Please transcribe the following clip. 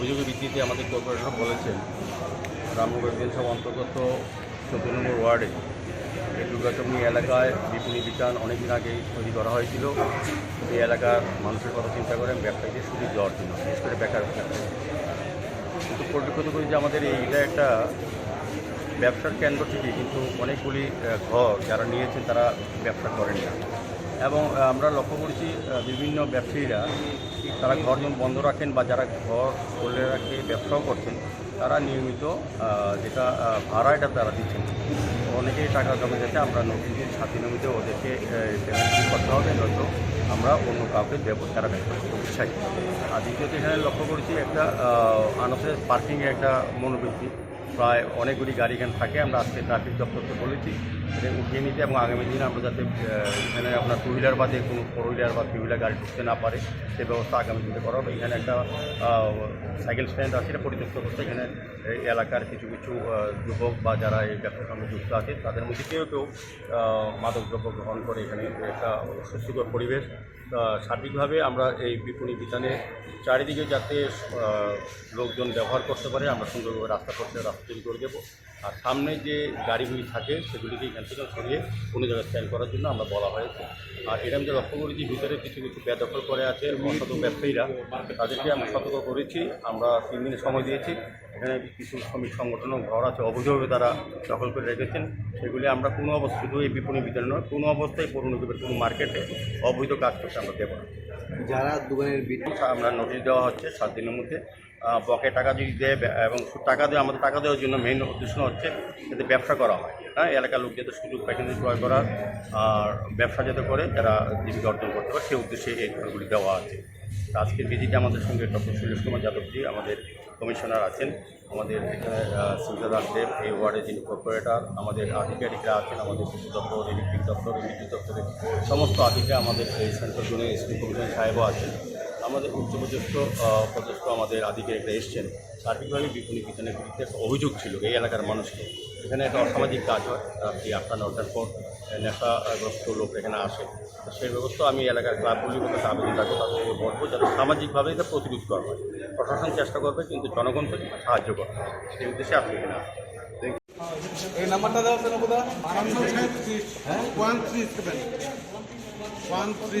বিবৃতিতে আমাদের কর্পোরেটর বলেছেন রামনগর বিধানসভা অন্তর্গত চোদ্দ নম্বর ওয়ার্ডে দুর্গাচমনি এলাকায় বিপণী বিতান অনেকদিন আগেই তৈরি করা হয়েছিল। এই এলাকার মানুষের কথা চিন্তা করে ব্যবসায়ীদের সুযোগ দেওয়ার জন্য বিশেষ করে বেকার কিন্তু পরিলক্ষিত করি যে আমাদের এইটা একটা ব্যবসার কেন্দ্র থেকে কিন্তু অনেকগুলি ঘর যারা নিয়েছে তারা ব্যবসা করেন না। এবং আমরা লক্ষ্য করেছি বিভিন্ন ব্যবসায়ীরা, তারা ঘর বন্ধ রাখেন বা যারা ঘর খুলে রাখে, ব্যবসাও করছেন, তারা নিয়মিত যেটা ভাড়া এটা তারা দিচ্ছেন। অনেকেই টাকা জমে যাচ্ছে আমরা নোটিশ সাথী নিয়মিত ওদেরকে পেমেন্ট করতে হবে, নয়তো আমরা অন্য কাউকে দেবো, তারা ব্যবসা আর দ্বিতীয়ত এখানে লক্ষ্য করেছি, একটা আনসারের পার্কিংয়ে একটা মনোবৃত্তি। প্রায় অনেকগুলি গাড়ি এখানে থাকে, আমরা আজকে ট্রাফিক দপ্তরকে বলেছি। উঠিয়ে নিতে এবং আগামী দিনে আমরা যাতে এখানে আপনার টু হুইলার বাদে কোনো ফোর হুইলার বা থ্রি হুইলার গাড়ি ঢুকতে না পারে, সে ব্যবস্থা আগামী দিনে করা হবে। এখানে একটা সাইকেল স্ট্যান্ড আছে, এটা পরিত্যক্ত অবস্থা এখানে এলাকার কিছু কিছু যুবক বা যারা এই ব্যবসার সঙ্গে যুক্ত আছে, তাদের মধ্যে কেউ কেউ মাদকদ্রব্য গ্রহণ করে এখানে একটা সুস্থকর পরিবেশ। সার্বিকভাবে আমরা এই বিপণী বিতানে চারিদিকে যাতে লোকজন ব্যবহার করতে পারে, আমরা সুন্দরভাবে রাস্তা করতে রাস্তা তৈরি করে দেবো। আর সামনে যে গাড়িগুলি থাকে, সেগুলিকে এখান থেকে সরিয়ে কোনো জায়গায় স্ট্যান্ড করার জন্য আমরা বলা হয়েছে। আর এটা আমি যে লক্ষ্য করেছি ভিতরে কিছু কিছু বেদখল করে আছে অসত ব্যবসায়ীরা তাদেরকে আমরা সতর্ক করেছি আমরা তিন দিনের সময় দিয়েছি। এখানে কিছু শ্রমিক সংগঠনও ঘর আছে অবৈধভাবে তারা দখল করে রেখেছেন। সেগুলি আমরা কোনো অবস্থা শুধু এই বিপণী বিতরণ নয় কোনো অবস্থায় পৌরনিগমের কোনো মার্কেটে অবৈধ কাজ করতে আমরা দেবো না। যারা দোকানের আমরা নোটিশ দেওয়া হচ্ছে সাত দিনের মধ্যে। বকে টাকা যদি দেয় এবং টাকা দেওয়া আমাদের টাকা দেওয়ার জন্য মেইন উদ্দেশ্য হচ্ছে যাতে ব্যবসা করা হয়। হ্যাঁ এলাকার লোক যাতে সুযোগ পায় এখানে ক্রয় করার আর ব্যবসা যাতে করে যারা জীবিকা অর্জন করতে পারে সেই উদ্দেশ্যে এই ঘরগুলি দেওয়া আছে। আজকের ভিজিটে আমাদের সঙ্গে ডক্টর সুরেশ কুমার যাদবজি আমাদের কমিশনার আছেন। আমাদের এখানে সুবিধা দাসদেব এই ওয়ার্ডের যিনি কর্পোরেটর আমাদের আধিকারিকরা আছেন, আমাদের কৃষি দপ্তর ইলেকট্রিক দপ্তর বিদ্যুৎ দপ্তরের সমস্ত আধিকারিক আমাদের এই সেন্ট্রাল জোনে এসপি কমিশনার সাহেবও আছেন। আমাদের উচ্চপদস্থ পদস্থ আমাদের আধিকারিকরা এসছেন। সার্বিকভাবে বিপণী বিতানের বিরুদ্ধে একটা অভিযোগ ছিল এই এলাকার মানুষকে। এখানে একটা অসামাজিক কাজ হয় রাত্রি আটটা নটার পর নেশাগ্রস্ত লোক এখানে আসে। তো সেই ব্যবস্থা আমি এলাকার ক্লাবগুলির মধ্যে আবেদন রাখব তাদের সঙ্গে বলব যাতে সামাজিকভাবে এটা প্রতিরোধ করা হয়। প্রশাসন চেষ্টা করবে কিন্তু জনগণ জনগণকে সাহায্য করবে। সেই উদ্দেশ্যে আপনি এখানে আসবেন এই নাম্বারটা দাও তো নবদা one three seven. One three